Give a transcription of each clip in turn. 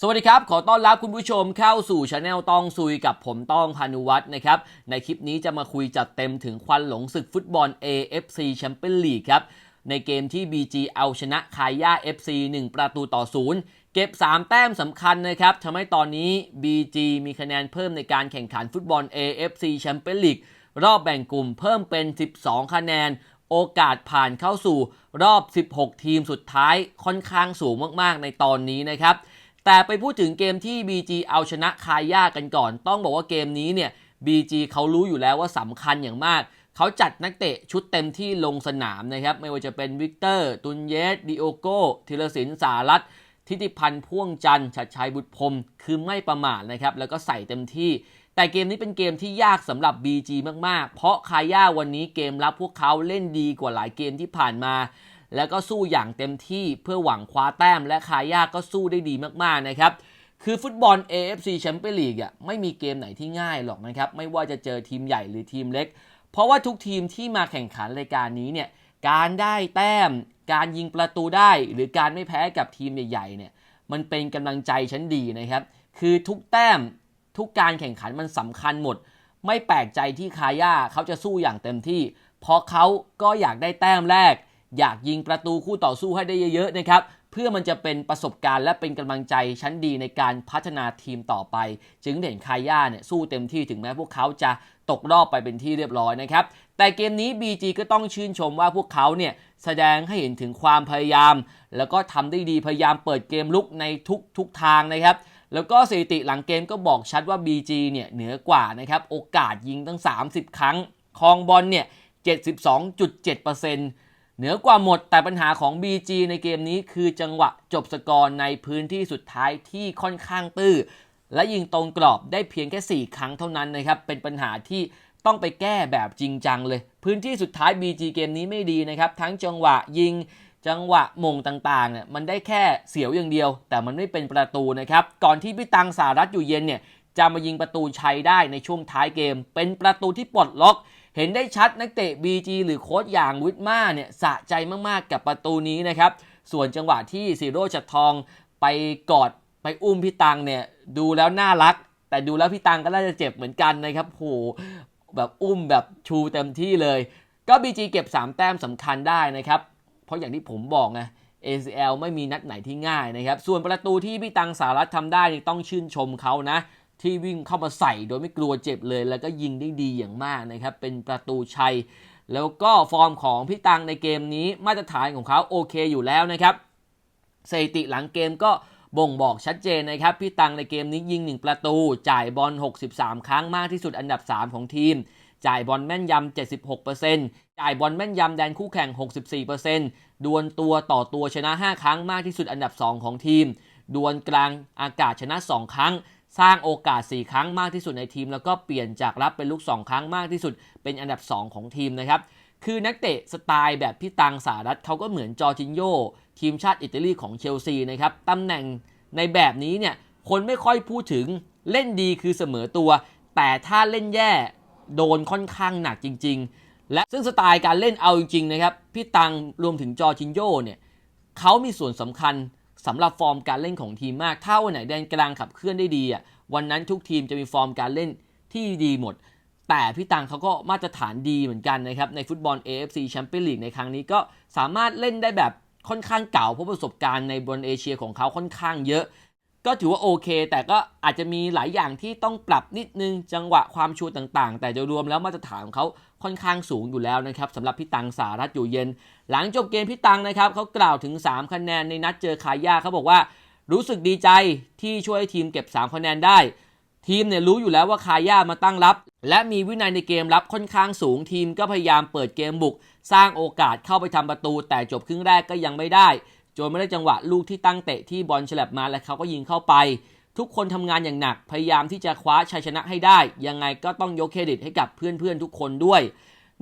สวัสดีครับ ขอต้อนรับคุณผู้ชมเข้าสู่ช anel ต้องซุยกับผมต้องพานุวัฒน์นะครับ ในคลิปนี้จะมาคุยจัดเต็มถึงควันหลงศึกฟุตบอล AFC Champions League ครับ ในเกมที่ BG เอาชนะคายา FC 1 ประตูต่อ 0 เก็บ 3 แต้มสำคัญนะครับทำให้ตอนนี้ BG มีคะแนนเพิ่มในการแข่งขันฟุตบอล AFC Champions League รอบแบ่งกลุ่มเพิ่มเป็น 12 คะแนนโอกาสผ่านเข้าสู่รอบ 16 ทีมสุดท้ายค่อนข้างสูงมากๆ ในตอนนี้นะครับ แต่ไปพูดถึงเกมที่ BG เอาชนะคาย่ากันก่อน ต้องบอกว่าเกมนี้เนี่ย BG เขารู้อยู่แล้วว่าสำคัญอย่างมาก เขาจัดนักเตะชุดเต็มที่ลงสนามนะครับ ไม่ว่าจะเป็นวิกเตอร์ ตุนเยสดิโอโกธีรศิลป์สารัตทิติพันธ์พ่วงจันทร์ชัดชัยบุตรพรมคือไม่ประมาทนะครับ แล้วก็ใส่เต็มที่ แต่เกมนี้เป็นเกมที่ยากสำหรับ BG มากๆ เพราะคาย่าวันนี้เกมรับพวกเขาเล่นดีกว่าหลายเกมที่ผ่านมา แล้วก็สู้อย่างเต็มที่เพื่อหวังคว้าแต้ม และคาย่าก็สู้ได้ดีมากๆนะครับ คือฟุตบอล AFC Champions League อะไม่มีเกมไหนที่ง่ายหรอกนะครับ ไม่ว่าจะเจอทีมใหญ่หรือทีมเล็ก เพราะว่าทุกทีมที่มาแข่งขันรายการนี้เนี่ยการได้แต้ม การยิงประตูได้ หรือการไม่แพ้กับทีมใหญ่ๆเนี่ยมันเป็นกำลังใจชั้นดีนะครับ คือทุกแต้มทุกการแข่งขันมันสำคัญหมด ไม่แปลกใจที่คาย่าเขาจะสู้อย่างเต็มที่ เพราะเขาก็อยากได้แต้มแรก อยากยิงประตูคู่ต่อสู้ให้ได้เยอะๆนะครับเพื่อมันจะเป็นประสบการณ์และเป็นกำลังใจชั้นดีในการพัฒนาทีมต่อไป จึงเห็นคาย่าเนี่ยสู้เต็มที่ถึงแม้พวกเขาจะตกรอบไปเป็นที่เรียบร้อยนะครับ แต่เกมนี้ BG ก็ต้องชื่นชมว่าพวกเขาเนี่ยแสดงให้เห็นถึงความพยายาม แล้วก็ทำได้ดีพยายามเปิดเกมลุกในทุกทุกทางนะครับ แล้วก็สถิติหลังเกมก็บอกชัดว่า BG เนี่ยเหนือกว่านะครับโอกาสยิงตั้ง 30 ครั้งคองบอลเนี่ย72.7%เเหนือกว่าหมดแต่ปัญหาของ BG ในเกมนี้คือจังหวะจบสกอร์ในพื้นที่สุดท้ายที่ค่อนข้างตื้อ และยิงตรงกรอบได้เพียงแค่ 4 ครั้งเท่านั้นนะครับ เป็นปัญหาที่ต้องไปแก้แบบจริงจังเลย พื้นที่สุดท้าย BG เกมนี้ไม่ดีนะครับ ทั้งจังหวะยิงจังหวะมงต่างๆเนี่ยมันได้แค่เสียวอย่างเดียว แต่มันไม่เป็นประตูนะครับ ก่อนที่พี่ตังสารัตอยู่เย็นเนี่ยจะมายิงประตูชัยได้ในช่วงท้ายเกม เป็นประตูที่ปลดล็อก เห็นได้ชัดนักเตะ BG หรือโค้ชอย่างวิทมาเนี่ยสะใจมากๆกับประตูนี้นะครับ ส่วนจังหวะที่ซีโร่จัดทองไปกอดไปอุ้มพี่ตังเนี่ยดูแล้วน่ารัก แต่ดูแล้วพี่ตังก็น่าจะเจ็บเหมือนกันนะครับโหแบบอุ้มแบบชูเต็มที่เลย ก็ BG เก็บ 3 แต้มสำคัญได้นะครับ เพราะอย่างที่ผมบอกไง ACL ไม่มีนัดไหนที่ง่ายนะครับ ส่วนประตูที่พี่ตังสารัตทำได้ต้องชื่นชมเขานะ ที่วิ่งเข้ามาใส่โดยไม่กลัวเจ็บเลย แล้วก็ยิงได้ดีอย่างมากนะครับ เป็นประตูชัย แล้วก็ฟอร์มของพี่ตังในเกมนี้มาตรฐานของเขาโอเคอยู่แล้วนะครับสถิติหลังเกมก็บ่งบอกชัดเจนนะครับ พี่ตังในเกมนี้ยิง 1 ประตู จ่ายบอล 63 ครั้งมากที่สุดอันดับ 3 ของทีม จ่ายบอลแม่นยำ 76%จ่ายบอลแม่นยำแดนคู่แข่ง 64%ดวลตัวต่อตัวชนะ 5 ครั้งมากที่สุดอันดับ 2 ของทีม ดวลกลางอากาศชนะ 2 ครั้ง สร้างโอกาส 4 ครั้งมากที่สุดในทีม แล้วก็เปลี่ยนจากรับเป็นลูก 2 ครั้งมากที่สุด เป็นอันดับ 2 ของทีมนะครับ คือนักเตะสไตล์แบบพี่ตังสารัตเขาก็เหมือนจอร์จินโยทีมชาติอิตาลีของเชลซีนะครับตำแหน่งในแบบนี้เนี่ยคนไม่ค่อยพูดถึงเล่นดีคือเสมอตัว แต่ถ้าเล่นแย่โดนค่อนข้างหนักจริง ๆ และซึ่งสไตล์การเล่นเอาจริงๆนะครับพี่ตังรวมถึงจอร์จินโยเนี่ยเขามีส่วนสำคัญ สำหรับฟอร์มการเล่นของทีมมาก ถ้าวันไหนแดนกลางขับเคลื่อนได้ดีอะวันนั้นทุกทีมจะมีฟอร์มการเล่นที่ดีหมด แต่พี่ตังเขาก็มาตรฐานดีเหมือนกันนะครับในฟุตบอล AFC แชมเปี้ยนลีกในครั้งนี้ก็สามารถเล่นได้แบบค่อนข้างเก่าเพราะประสบการณ์ในบอลเอเชียของเขาค่อนข้างเยอะ ก็ถือว่าโอเค แต่ก็อาจจะมีหลายอย่างที่ต้องปรับนิดนึงจังหวะความชัวต่างๆ แต่โดยรวมแล้วมาตรฐานเขาค่อนข้างสูงอยู่แล้วนะครับสำหรับพี่ตังสารัตอยู่เย็น หลังจบเกมพี่ตังนะครับเขากล่าวถึง 3 คะแนนในนัดเจอคาย่าเขาบอกว่า รู้สึกดีใจที่ช่วยทีมเก็บ 3 คะแนนได้ ทีมเนี่ยรู้อยู่แล้วว่าคาย่ามาตั้งรับ และมีวินัยในเกมรับค่อนข้างสูงทีมก็พยายามเปิดเกมบุก สร้างโอกาสเข้าไปทำประตู แต่จบครึ่งแรกก็ยังไม่ได้ จนไม่ได้จังหวะลูกที่ตั้งเตะที่บอลฉลับมาและเขาก็ยิงเข้าไป ทุกคนทำงานอย่างหนักพยายามที่จะคว้าชัยชนะให้ได้ ยังไงก็ต้องยกเครดิตให้กับเพื่อนๆทุกคนด้วย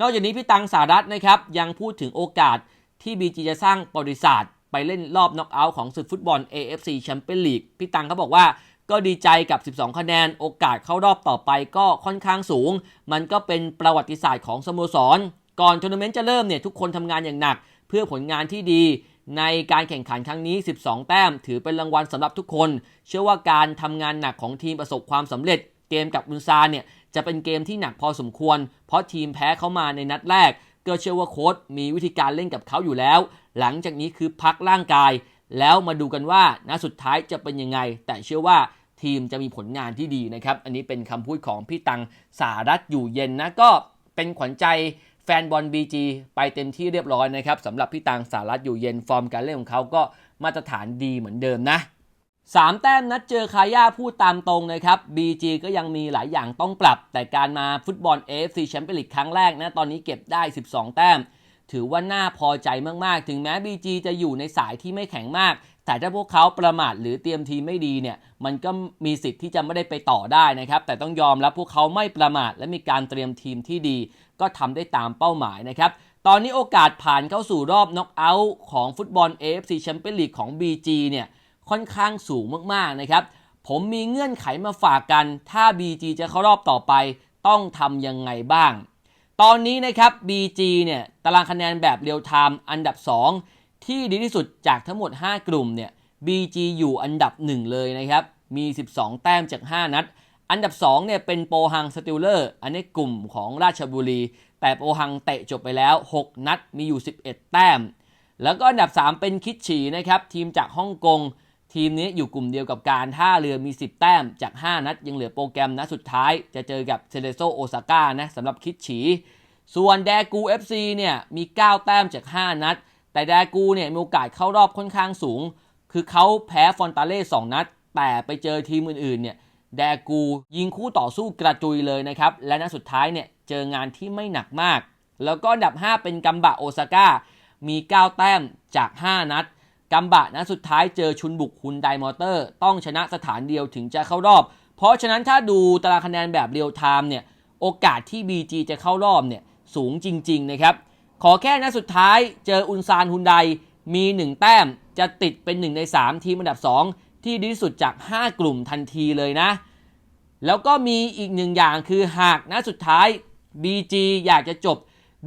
นอกจากนี้พี่ตังสารัตนะครับยังพูดถึงโอกาสที่ BG จะสร้างประวัติศาสตร์ไปเล่นรอบน็อกเอาท์ของศึกฟุตบอล AFC Champions League พี่ตังเขาบอกว่าก็ดีใจกับ 12 คะแนน โอกาสเข้ารอบต่อไปก็ค่อนข้างสูง มันก็เป็นประวัติศาสตร์ของสโมสร ก่อนทัวร์นาเมนต์จะเริ่มเนี่ยทุกคนทำงานอย่างหนัก เพื่อผลงานที่ดี ในการแข่งขันครั้งนี้ 12 แต้ม ถือเป็นรางวัลสำหรับทุกคน เชื่อว่าการทำงานหนักของทีมประสบความสำเร็จ เกมกับอุนซานเนี่ยจะเป็นเกมที่หนักพอสมควร เพราะทีมแพ้เข้ามาในนัดแรก ก็เชื่อว่าโค้ชมีวิธีการเล่นกับเขาอยู่แล้ว หลังจากนี้คือพักร่างกาย แล้วมาดูกันว่านัดสุดท้ายจะเป็นยังไง แต่เชื่อว่าทีมจะมีผลงานที่ดีนะครับ อันนี้เป็นคำพูดของพี่ตังสารัตอยู่เย็นนะก็เป็นขวัญใจ แฟนบอล BG ไปเต็มที่เรียบร้อยนะครับสำหรับพี่ตังสารัตอยู่เย็นฟอร์มการเล่นของเขาก็มาตรฐานดีเหมือนเดิมนะสามแต้มนัดเจอคาย่าพูดตามตรงนะครับ BG ก็ยังมีหลายอย่างต้องปรับ แต่การมาฟุตบอล AFC แชมเปี้ยนลีกครั้งแรกนะตอนนี้เก็บได้ 12 แต้ม ถือว่าน่าพอใจมากๆ ถึงแม้ BG จะอยู่ในสายที่ไม่แข็งมาก แต่ถ้าพวกเขาประมาทหรือเตรียมทีมไม่ดีเนี่ยมันก็มีสิทธิ์ที่จะไม่ได้ไปต่อได้นะครับ แต่ต้องยอมรับพวกเขาไม่ประมาทและมีการเตรียมทีมที่ดี ก็ทำได้ตามเป้าหมายนะครับตอนนี้โอกาสผ่านเข้าสู่รอบน็อกเอาท์ของฟุตบอล AFC แชมเปี้ยนลีกของ BG เนี่ยค่อนข้างสูงมากๆนะครับ ผมมีเงื่อนไขมาฝากกัน ถ้า BG จะเข้ารอบต่อไป ต้องทำยังไงบ้าง ตอนนี้นะครับ BG เนี่ยตารางคะแนนแบบเรียลไทม์อันดับ 2 ที่ดีที่สุดจากทั้งหมด 5 กลุ่มเนี่ย BG อยู่อันดับ 1 เลยนะครับ มี 12 แต้มจาก 5 นัด อันดับ 2 เนี่ยเป็นโปฮังสติลเลอร์ อันนี้กลุ่มของราชบุรี แต่โปฮังเตะจบไปแล้ว 6 นัด มีอยู่ 11 แต้ม แล้วก็อันดับ 3 เป็นคิดฉีนะครับ ทีมจากฮ่องกง ทีมนี้อยู่กลุ่มเดียวกับการท่าเรือมี 10 แต้มจาก 5 นัด ยังเหลือโปรแกรมนัดสุดท้าย จะเจอกับเซเลโซโอซาก้านะสำหรับคิดฉี ส่วนแดกู FC เนี่ยมี 9 แต้มจาก 5 นัด แต่แดกูเนี่ยมีโอกาสเข้ารอบค่อนข้างสูง คือเขาแพ้ฟอนตาเล่2นัด แต่ไปเจอทีมอื่นๆเนี่ยแดกูยิงคู่ต่อสู้กระจุยเลยนะครับ และนัดสุดท้ายเนี่ยเจองานที่ไม่หนักมาก แล้วก็อันดับ 5 เป็นกัมบะโอซาก้า มี 9 แต้มจาก 5 นัด กัมบะนัดสุดท้ายเจอชุนบุกฮุนไดมอเตอร์ ต้องชนะสถานเดียวถึงจะเข้ารอบ เพราะฉะนั้นถ้าดูตารางคะแนนแบบเรียลไทม์เนี่ยโอกาสที่ BG จะเข้ารอบเนี่ยสูงจริง ๆ นะครับ ขอแค่นัดสุดท้ายเจออุนซานฮุนไดมี 1 แต้มจะติดเป็น 1 ใน 3 ทีมอันดับ 2 ที่ดีที่สุดจาก 5 กลุ่มทันทีเลยนะ แล้วก็มีอีกหนึ่งอย่างคือหากนัดสุดท้าย BG อยากจะจบ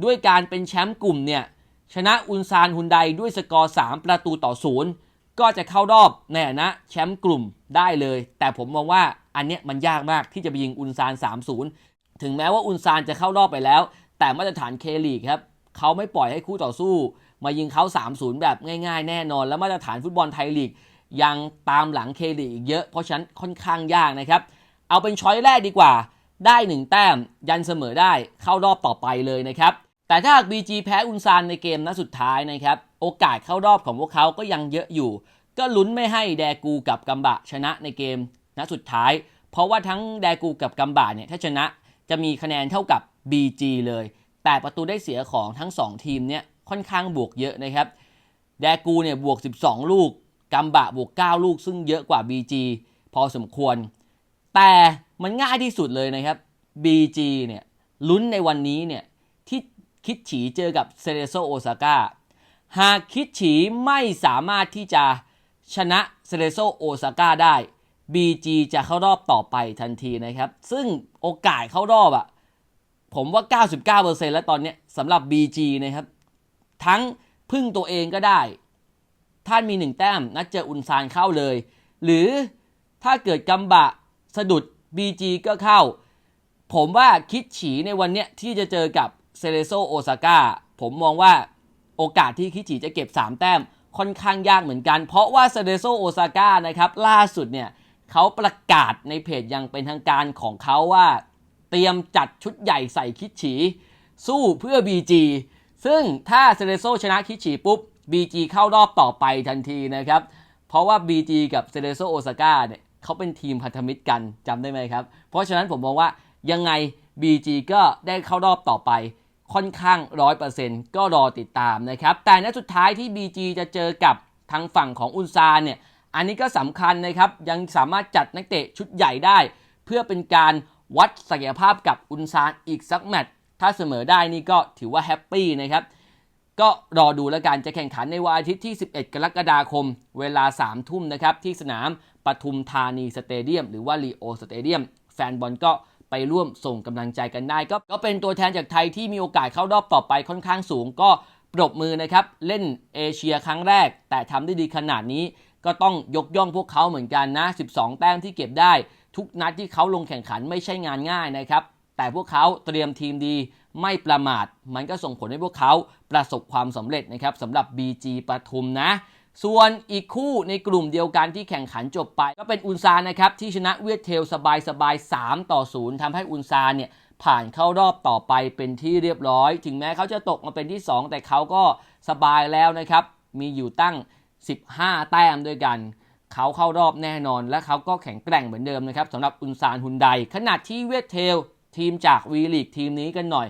ด้วยการเป็นแชมป์กลุ่มเนี่ยชนะอุนซานฮุนไดด้วยสกอร์ 3 ประตูต่อศูนย์ก็จะเข้ารอบในฐานะแชมป์กลุ่มได้เลย แต่ผมมองว่าอันเนี้ยมันยากมากที่จะไปยิงอุนซาน 3-0 ถึงแม้ว่าอุนซานจะเข้ารอบไปแล้ว แต่มาตรฐานเคลีกครับ เขาไม่ปล่อยให้คู่ต่อสู้ มายิงเขา3-0 แบบง่ายๆ แน่นอน แล้วมาตรฐานฟุตบอลไทยลีก ยังตามหลังเคลีกอีกเยอะเพราะฉะนั้นค่อนข้างยากนะครับ เอาเป็นช้อยแรกดีกว่า ได้ 1 แต้ม ยันเสมอได้เข้ารอบต่อไปเลยนะครับแต่ถ้าหาก BG แพ้อุนซานในเกมนัดสุดท้ายนะครับโอกาสเข้ารอบของพวกเขาก็ยังเยอะอยู่ ก็ลุ้นไม่ให้แดกูกับกัมบะชนะในเกมนัดสุดท้าย เพราะว่าทั้งแดกูกับกัมบะเนี่ยถ้าชนะจะมีคะแนนเท่ากับ BG เลย แต่ประตูได้เสียของทั้ง 2 ทีมเนี่ยค่อนข้างบวกเยอะนะครับ แดกูเนี่ยบวก 12 ลูก กัมบะบวก 9 ลูก ซึ่งเยอะกว่า BG พอสมควร แต่มันง่ายที่สุดเลยนะครับ BG เนี่ยลุ้นในวันนี้เนี่ยที่คิดฉีเจอกับเซเรโซโอซาก้าหากคิดฉีไม่สามารถที่จะชนะเซเรโซโอซาก้าได้ BG จะเข้ารอบต่อไปทันทีนะครับ ซึ่งโอกาสเข้ารอบอะ ผมว่า 99%แล้วตอนนี้สำหรับ BG นะครับ ทั้งพึ่งตัวเองก็ได้ ท่านมีหนึ่งแต้ม นัดเจออุนซานเข้าเลย หรือถ้าเกิดกัมบะสะดุด BG ก็เข้า ผมว่าคิดฉีในวันเนี้ยที่จะเจอกับเซเลโซโอซาก้าผมมองว่าโอกาสที่คิดฉีจะเก็บ 3 แต้มค่อนข้างยากเหมือนกัน เพราะว่าเซเลโซโอซาก้านะครับ ล่าสุดเนี่ยเขาประกาศในเพจอยังเป็นทางการของเขาว่า เตรียมจัดชุดใหญ่ใส่คิดฉี สู้เพื่อ BG ซึ่งถ้าเซเลโซชนะคิดฉีปุ๊บ BG เข้ารอบต่อไปทันทีนะครับ เพราะว่า BG กับเซเลโซโอซาก้าเนี่ยเขาเป็นทีมพันธมิตรกันจำได้ไหมครับ เพราะฉะนั้นผมมองว่ายังไง BG ก็ได้เข้ารอบต่อไปค่อนข้าง 100%ก็รอติดตามนะครับ แต่นัดสุดท้ายที่ BG จะเจอกับทางฝั่งของอุนซาเนี่ย อันนี้ก็สำคัญนะครับ ยังสามารถจัดนักเตะชุดใหญ่ได้ เพื่อเป็นการ วัดศักยภาพกับอุนซานอีกสักแมตช์ถ้าเสมอได้นี่ก็ถือว่าแฮปปี้นะครับ ก็รอดูแล้วกันจะแข่งขันในวันอาทิตย์ที่ 11 กรกฎาคม เวลา 3 ทุ่มนะครับ ที่สนามปทุมธานีสเตเดียม หรือว่าลีโอสเตเดียม แฟนบอลก็ไปร่วมส่งกำลังใจกันได้ ก็ก็เป็นตัวแทนจากไทยที่มีโอกาสเข้ารอบต่อไปค่อนข้างสูง ก็ปรบมือนะครับ เล่นเอเชียครั้งแรก แต่ทำได้ดีขนาดนี้ ก็ต้องยกย่องพวกเขาเหมือนกันนะ 12 แต้มที่เก็บได้ ทุกนัดที่เขาลงแข่งขันไม่ใช่งานง่ายนะครับ แต่พวกเขาเตรียมทีมดีไม่ประมาท มันก็ส่งผลให้พวกเขาประสบความสำเร็จนะครับสำหรับ BG ปทุมนะ ส่วนอีกคู่ในกลุ่มเดียวกันที่แข่งขันจบไป ก็เป็นอุนซานะครับที่ชนะเวียดเทลสบายๆ3ต่อ0ทำให้อุนซาเนี่ยผ่านเข้ารอบต่อไปเป็นที่เรียบร้อย ถึงแม้เขาจะตกมาเป็นที่ 2 แต่เขาก็สบายแล้วนะครับ มีอยู่ตั้ง 15 แต้มด้วยกัน เขาเข้ารอบแน่นอน และเขาก็แข็งแกร่งเหมือนเดิมนะครับสำหรับอุนซานฮุนไดขณะที่เวียดเทล ทีมจากวีลีกทีมนี้กันหน่อย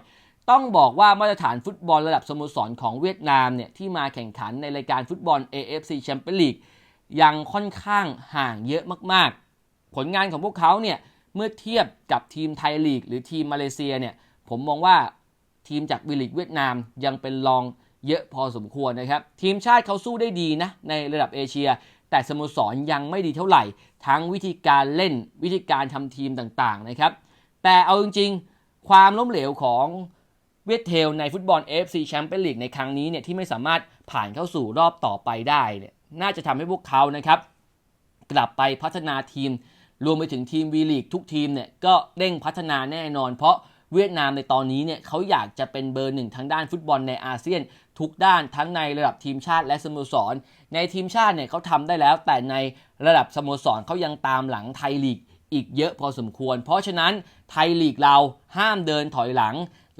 ต้องบอกว่ามาตรฐานฟุตบอลระดับสโมสรของเวียดนามเนี่ยที่มาแข่งขันในรายการฟุตบอล AFC Champions League ยังค่อนข้างห่างเยอะมากๆ ผลงานของพวกเขาเนี่ยเมื่อเทียบกับทีมไทยลีก หรือทีมมาเลเซียเนี่ยผมมองว่าทีมจากวีลีกเวียดนามยังเป็นรองเยอะพอสมควรนะครับ ทีมชาติเขาสู้ได้ดีนะในระดับเอเชีย แต่สโมสรยังไม่ดีเท่าไหร่ ทั้งวิธีการเล่นวิธีการทำทีมต่างๆนะครับ แต่เอาจริงๆ ความล้มเหลวของเวียดเทลในฟุตบอล AFC Champions League ในครั้งนี้เนี่ยที่ไม่สามารถผ่านเข้าสู่รอบต่อไปได้เนี่ยน่าจะทำให้พวกเขานะครับ กลับไปพัฒนาทีม รวมไปถึงทีมวีลีกทุกทีมเนี่ยก็เร่งพัฒนาแน่นอน เพราะ เวียดนามในตอนนี้เนี่ยเขาอยากจะเป็นเบอร์หนึ่งทางด้านฟุตบอลในอาเซียน ทุกด้านทั้งในระดับทีมชาติและสโมสร ในทีมชาติเนี่ยเขาทำได้แล้ว แต่ในระดับสโมสรเขายังตามหลังไทยลีกอีกเยอะพอสมควร เพราะฉะนั้นไทยลีกเราห้ามเดินถอยหลัง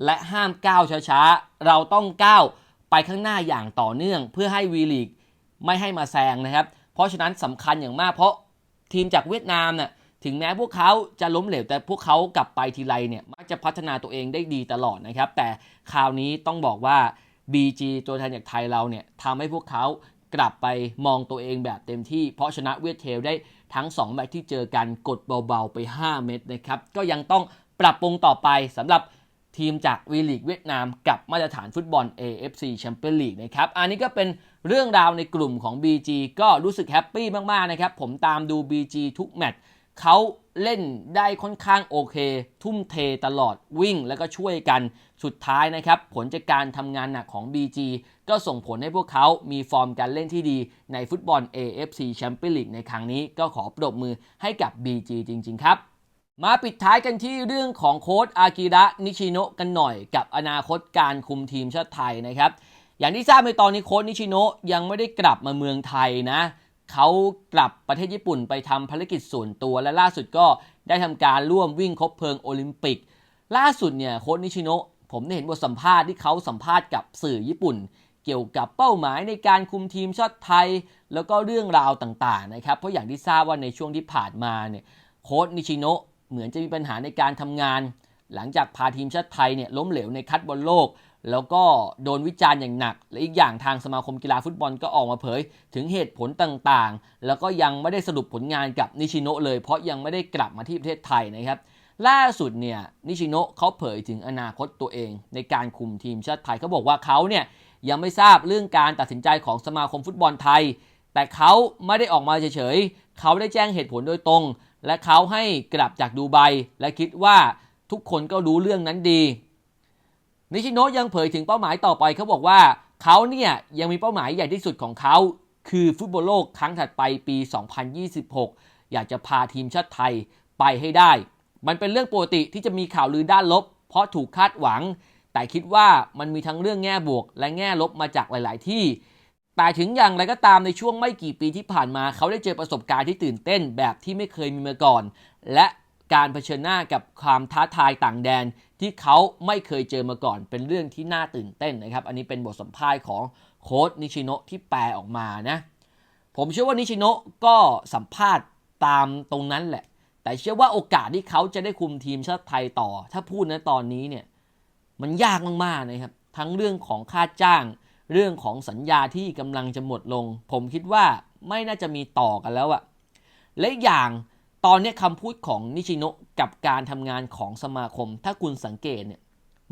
และห้ามก้าวช้าๆ เราต้องก้าวไปข้างหน้าอย่างต่อเนื่อง เพื่อให้วีลีกไม่ให้มาแซงนะครับ เพราะฉะนั้นสำคัญอย่างมากเพราะทีมจากเวียดนามเน่ะ ถึงแม้พวกเขาจะล้มเหลว แต่พวกเขากลับไปทีไรเนี่ยมักจะพัฒนาตัวเองได้ดีตลอดนะครับ แต่คราวนี้ต้องบอกว่า BG ตัวแทนจากไทยเราเนี่ยทำให้พวกเขากลับไปมองตัวเองแบบเต็มที่ เพราะชนะเวียดเทลได้ทั้ง 2 แมตช์ที่เจอกันกดเบาๆไป 5 เม็ดนะครับ ก็ยังต้องปรับปรุงต่อไปสำหรับทีมจากวีลีกเวียดนามกับมาตรฐานฟุตบอล AFC Champions League นะครับ อันนี้ก็เป็นเรื่องราวในกลุ่มของ BG ก็รู้สึกแฮปปี้มากๆนะครับ ผมตามดู BG ทุกแมตช์ เขาเล่นได้ค่อนข้างโอเค ทุ่มเทตลอดวิ่งแล้วก็ช่วยกันสุดท้ายนะครับ ผลจากการทำงานหนักของ BG ก็ส่งผลให้พวกเขามีฟอร์มการเล่นที่ดีในฟุตบอล AFC Champions League ในครั้งนี้ก็ขอปรบมือให้กับ BG จริง ๆ ครับ มาปิดท้ายกันที่เรื่องของโค้ชอากิระนิชิโนะกันหน่อยกับอนาคตการคุมทีมชาติไทยนะครับ อย่างที่ทราบในตอนนี้โค้ชนิชิโนะยังไม่ได้กลับมาเมืองไทยนะ เขากลับประเทศญี่ปุ่นไปทำภารกิจส่วนตัวและล่าสุดก็ได้ทำการร่วมวิ่งคบเพลิงโอลิมปิก ล่าสุดเนี่ยโค้ชนิชิโนะผมได้เห็นบทสัมภาษณ์ที่เขาสัมภาษณ์กับสื่อญี่ปุ่น เกี่ยวกับเป้าหมายในการคุมทีมชาติไทย แล้วก็เรื่องราวต่างๆนะครับเพราะอย่างที่ทราบว่าในช่วงที่ผ่านมาเนี่ยโค้ชนิชิโนะเหมือนจะมีปัญหาในการทำงาน หลังจากพาทีมชาติไทยเนี่ยล้มเหลวในคัดบอลโลก แล้วก็โดนวิจารณ์อย่างหนัก และอีกอย่างทางสมาคมกีฬาฟุตบอลก็ออกมาเผย ถึงเหตุผลต่างๆ แล้วก็ยังไม่ได้สรุปผลงานกับนิชิโนะเลย เพราะยังไม่ได้กลับมาที่ประเทศไทยนะครับ ล่าสุดเนี่ยนิชิโนะเขาเผยถึงอนาคตตัวเองในการคุมทีมชาติไทยเขาบอกว่าเขาเนี่ยยังไม่ทราบเรื่องการตัดสินใจของสมาคมฟุตบอลไทย แต่เขาไม่ได้ออกมาเฉยๆเขาได้แจ้งเหตุผลโดยตรง และเขาให้กลับจากดูไบและคิดว่าทุกคนก็รู้เรื่องนั้นดี นิชิโนะยังเผยถึงเป้าหมายต่อไปเขาบอกว่าเขาเนี่ยยังมีเป้าหมายใหญ่ที่สุดของเขาคือฟุตบอลโลกครั้งถัดไปปี 2026 อยากจะพาทีมชาติไทยไปให้ได้ มันเป็นเรื่องปกติที่จะมีข่าวลือด้านลบ เพราะถูกคาดหวัง แต่คิดว่ามันมีทั้งเรื่องแง่บวก และแง่ลบมาจากหลาย ๆ ที่ แต่ถึงอย่างไรก็ตามในช่วงไม่กี่ปีที่ผ่านมา เขาได้เจอประสบการณ์ที่ตื่นเต้นแบบที่ไม่เคยมีมาก่อน และ การเผชิญหน้ากับความท้าทายต่างแดนที่เขาไม่เคยเจอมาก่อน เป็นเรื่องที่น่าตื่นเต้นนะครับ อันนี้เป็นบทสัมภาษณ์ของโค้ชนิชิโนะที่แปลออกมานะ ผมเชื่อว่านิชิโนะก็สัมภาษณ์ตามตรงนั้นแหละ แต่เชื่อว่าโอกาสที่เขาจะได้คุมทีมชาติไทยต่อ ถ้าพูดนะตอนนี้เนี่ยมันยากมากๆนะครับ ทั้งเรื่องของค่าจ้าง เรื่องของสัญญาที่กำลังจะหมดลง ผมคิดว่าไม่น่าจะมีต่อกันแล้วอะและอย่าง ตอนนี้คำพูดของนิชิโนะกับการทำงานของสมาคม ถ้าคุณสังเกตเนี่ย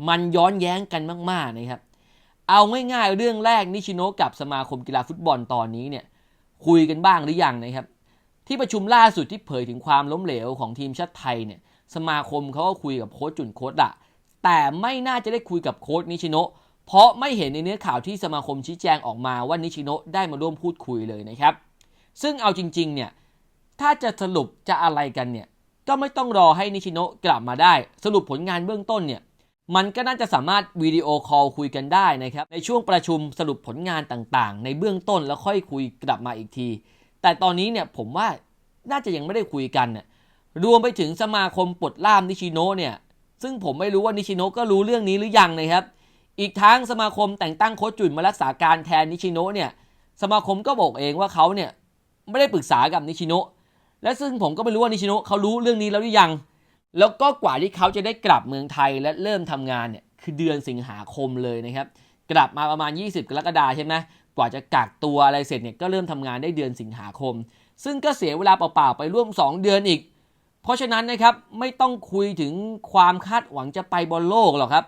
มันย้อนแย้งกันมากๆนะครับ เอาง่ายๆเรื่องแรกนิชิโนะกับสมาคมกีฬาฟุตบอลตอนนี้เนี่ยคุยกันบ้างหรือยังนะครับ ที่ประชุมล่าสุดที่เผยถึงความล้มเหลวของทีมชาติไทยเนี่ยสมาคมเขาก็คุยกับโค้ชจุนโค้ชละแต่ไม่น่าจะได้คุยกับโค้ชนิชิโนะเพราะไม่เห็นในเนื้อข่าวที่สมาคมชี้แจงออกมาว่านิชิโนะได้มาร่วมพูดคุยเลยนะครับ ซึ่งเอาจริงๆเนี่ย ถ้าจะสรุปจะอะไรกันเนี่ย ก็ไม่ต้องรอให้นิชิโนะกลับมาได้ สรุปผลงานเบื้องต้นเนี่ย มันก็น่าจะสามารถวิดีโอคอลคุยกันได้นะครับ ในช่วงประชุมสรุปผลงานต่างๆ ในเบื้องต้นแล้วค่อยคุยกลับมาอีกที แต่ตอนนี้เนี่ยผมว่าน่าจะยังไม่ได้คุยกันน่ยรวมไปถึงสมาคมปลดล่ามนิชิโนะเนี่ย ซึ่งผมไม่รู้ว่านิชิโนะก็รู้เรื่องนี้หรือยังนะครับ อีกทั้งสมาคมแต่งตั้งโค้ชจุนมารักษาการแทนนิชิโนะเนี่ย สมาคมก็บอกเองว่าเขาเนี่ยไม่ได้ปรึกษากับนิชิโนะ และซึ่งผมก็ไม่รู้ว่านิชิโนะเขารู้เรื่องนี้แล้วหรือยัง แล้วก็กว่าที่เขาจะได้กลับเมืองไทยและเริ่มทำงานเนี่ยคือเดือนสิงหาคมเลยนะครับ กลับมาประมาณ 20 กรกฎาใช่ไหมกว่าจะกักตัวอะไรเสร็จเนี่ยก็เริ่มทำงานได้เดือนสิงหาคม ซึ่งก็เสียเวลาเปล่าๆไปร่วม 2 เดือนอีก เพราะฉะนั้นนะครับไม่ต้องคุยถึงความคาดหวังจะไปบอลโลกหรอกครับ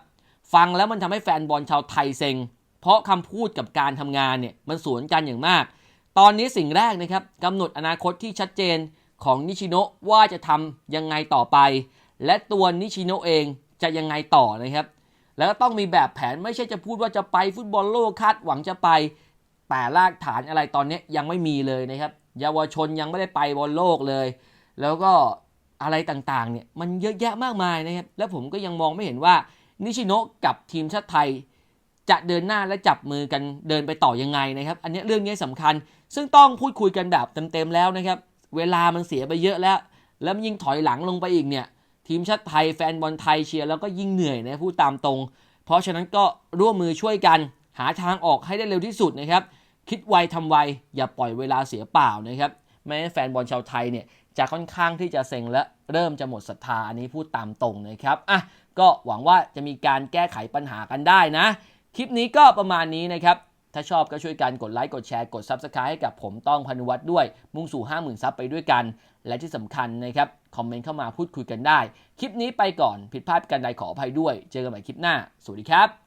ฟังแล้วมันทำให้แฟนบอลชาวไทยเซ็งเพราะคำพูดกับการทำงานเนี่ยมันสวนกันอย่างมาก ตอนนี้สิ่งแรกนะครับกำหนดอนาคตที่ชัดเจน ของนิชิโนะว่าจะทำยังไงต่อไป และตัวนิชิโนะเองจะยังไงต่อนะครับ แล้วก็ต้องมีแบบแผนไม่ใช่จะพูดว่าจะไปฟุตบอลโลกคาดหวังจะไป แต่รากฐานอะไรตอนนี้ยังไม่มีเลยนะครับเยาวชนยังไม่ได้ไปบอลโลกเลย แล้วก็อะไรต่างๆเนี่ยมันเยอะแยะมากมายนะครับแล้วผมก็ยังมองไม่เห็นว่านิชิโนะกับทีมชาติไทย จะเดินหน้าและจับมือกันเดินไปต่อยังไงนะครับ อันนี้เรื่องนี้สำคัญ ซึ่งต้องพูดคุยกันแบบเต็มๆแล้วนะครับ เวลามันเสียไปเยอะแล้ว แล้วยิ่งถอยหลังลงไปอีกเนี่ย ทีมชาติไทยแฟนบอลไทยเชียร์แล้วก็ยิ่งเหนื่อยนะพูดตามตรง เพราะฉะนั้นก็ร่วมมือช่วยกัน หาทางออกให้ได้เร็วที่สุดนะครับ คิดไวทำไวอย่าปล่อยเวลาเสียเปล่านะครับไม่งั้นแฟนบอลชาวไทยเนี่ยจะค่อนข้างที่จะเซ็งและเริ่มจะหมดศรัทธาอันนี้พูดตามตรงนะครับอะก็หวังว่าจะมีการแก้ไขปัญหากันได้นะ คลิปนี้ก็ประมาณนี้นะครับ ถ้าชอบก็ช่วยกันกดไลค์กดแชร์กด Subscribe ให้กับผมต้องพนุวัตรด้วย มุ่งสู่ 50,000ซับไปด้วยกัน และที่สำคัญนะครับ คอมเมนต์เข้ามาพูดคุยกันได้ คลิปนี้ไปก่อนผิดพลาดกันใดขออภัยด้วย เจอกันใหม่คลิปหน้า สวัสดีครับ